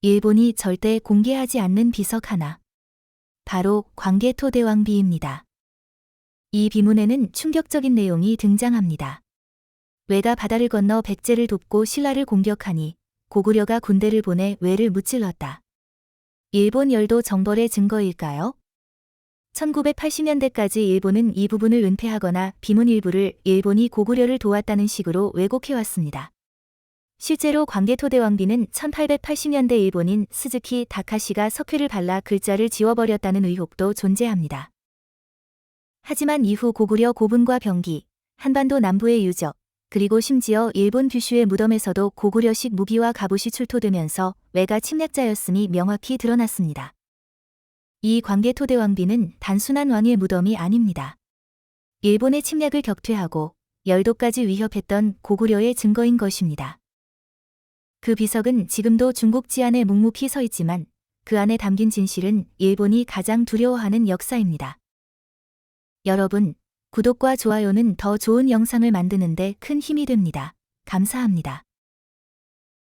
일본이 절대 공개하지 않는 비석 하나. 바로 광개토대왕비입니다. 이 비문에는 충격적인 내용이 등장합니다. 외가 바다를 건너 백제를 돕고 신라를 공격하니 고구려가 군대를 보내 외를 무찔렀다. 일본 열도 정벌의 증거일까요? 1980년대까지 일본은 이 부분을 은폐하거나 비문 일부를 일본이 고구려를 도왔다는 식으로 왜곡해왔습니다. 실제로 광개토대왕비는 1880년대 일본인 스즈키 다카시가 석회를 발라 글자를 지워버렸다는 의혹도 존재합니다. 하지만 이후 고구려 고분과 병기, 한반도 남부의 유적, 그리고 심지어 일본 뷰슈의 무덤에서도 고구려식 무기와 갑옷이 출토되면서 외가 침략자였음이 명확히 드러났습니다. 이 광개토대왕비는 단순한 왕의 무덤이 아닙니다. 일본의 침략을 격퇴하고 열도까지 위협했던 고구려의 증거인 것입니다. 그 비석은 지금도 중국 지안에 묵묵히 서 있지만 그 안에 담긴 진실은 일본이 가장 두려워하는 역사입니다. 여러분, 구독과 좋아요는 더 좋은 영상을 만드는데 큰 힘이 됩니다. 감사합니다.